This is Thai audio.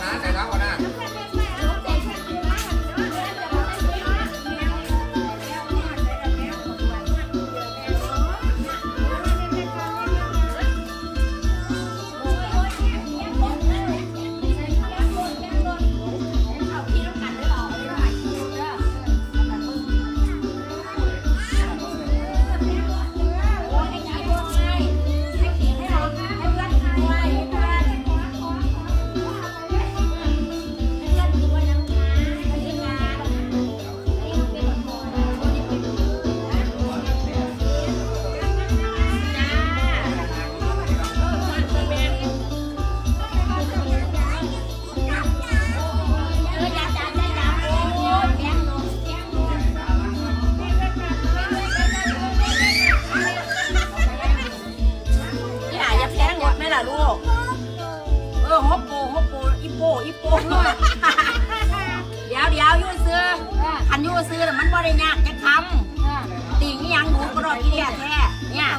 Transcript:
拿，再拿我。 ลูก เออฮอปโปฮอปโปอีโปอีโปเดี๋ยวเดี๋ยวยู่ซื้อคันยู่ซื้อแต่มันบ่ได้ยากจะทำตีนี้ยังหูกระโดดที่เดียแท้เนี่ย